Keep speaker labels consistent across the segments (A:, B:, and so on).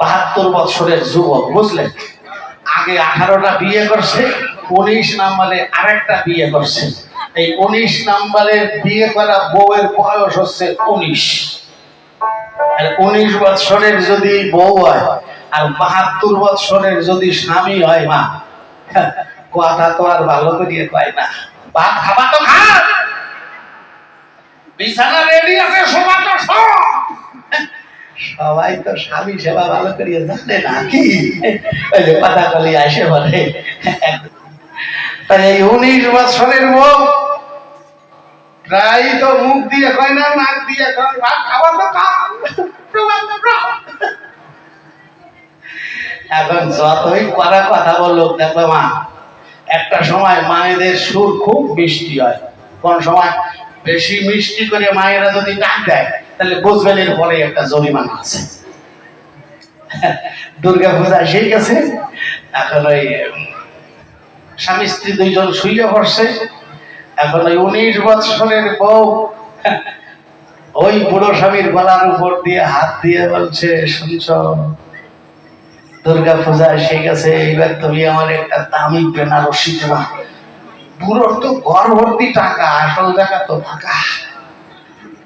A: বাহাত্তর বছরের যুবক, বুঝলেন? আগে আঠারোটা বিয়ে করছে, উনিশ নাম্বারে আরেকটা বিয়ে করছে। এই উনিশ নাম্বারের বিয়ে করা বউয়ের বয়স হচ্ছে উনিশ। উনিশ বৎসরের যদি বউ হয়, আর বাহাত্তর বৎসরের যদি স্বামী হয়, মা, কথা তো আর ভালো করিয়ে কয় না। বা খাবা তো খা! বিছানা রেডি আছে শোভা তো শো সবাই তো স্বামী সেবা ভালো করিয়ে জানে ওই যে পাতা কলি আসে বলে। উনিশ বছরের বউ প্রায় তো মুখ দিয়ে কয় না, নাক দিয়ে কয়, ভাত খাওয়া তো। এখন যতই করা কথা বলল দেখবে মা, একটা সময় মায়েদের সুর খুব মিষ্টি হয়। কোন সময় বেশি মিষ্টি করে মায়েরা যদি ডাক দেয় তাহলে বুঝবেন এর পরে একটা জরিমানা আছে। দুর্গা পূজা সেই গেছে। এখন ওই স্বামী স্ত্রী দুইজন শুইয়ে পড়ছে। এখন ওই উনিশ বৎসরের বউ, ওই বুড়ো স্বামীর গলার উপর দিয়ে হাত দিয়ে বলছে, শুনছ, দুর্গা পূজা এসে গেছে, এইবার তুমি আমার একটা দামি বেনারসি দেবা। বুড়োর তো ঘর টাকা, আসল টাকা তো টাকা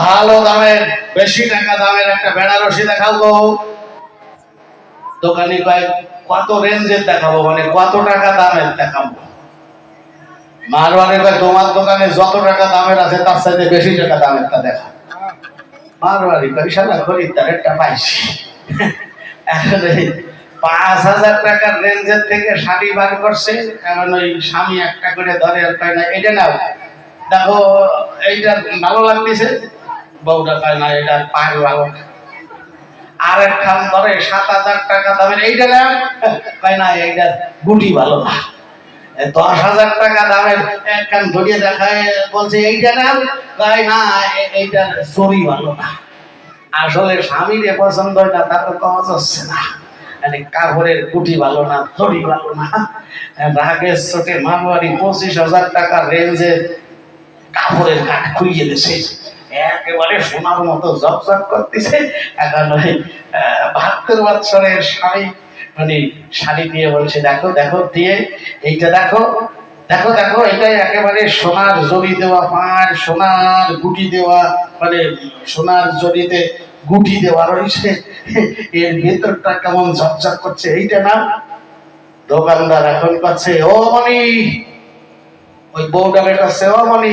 A: ভালো দামের, বেশি টাকা দামের একটা বেনারসি দেখাও গো দোকানি কয়, কত রেঞ্জের দেখাবো? মানে কত টাকা দামের দেখাবো? মারওয়ারি কয়, তোমার দোকানে যত টাকা দামের আছে, তার সাথে বেশি টাকা দামের দামেরটা দেখা। মারওয়ারি কয় সালা খরিদ্দার একটা পাইছি। এখন পাঁচ হাজার টাকার রেঞ্জের থেকে শাড়ি বার করছে, এখন ওই স্বামী একটা করে ধরে আর কয় না, এটা নাও। দেখো, এইটা ভালো লাগতেছে। না না গুটি না। না না। আসলে স্বামীর পছন্দ না তাকে পাওয়া যাচ্ছে না। মানে কাপড়ের কুটি ভালো না দড়ি ভালো না। রাগের চোটে মারোয়ারি পঁচিশ হাজার টাকা রেঞ্জের কাপড়ের কাঠ খুইয়ে দিছে। একেবারে সোনার মতো জকজক করতেছে। এখন ওই বাহাত্তর বৎসরের স্বামী মানে শাড়ি দিয়ে বলছে, দেখো দেখো, দিয়ে এইটা দেখো দেখো দেখো এটা একেবারে সোনার জড়ি দেওয়া পাড় সোনার গুটি দেওয়া মানে সোনার জড়িতে গুটি দেওয়া রয়েছে। এর ভেতরটা কেমন ঝকঝক করছে, এইটা না? দোকানদার এখন কাছে ও মনি! ওই বউটা বেটাচ্ছে ও মনি!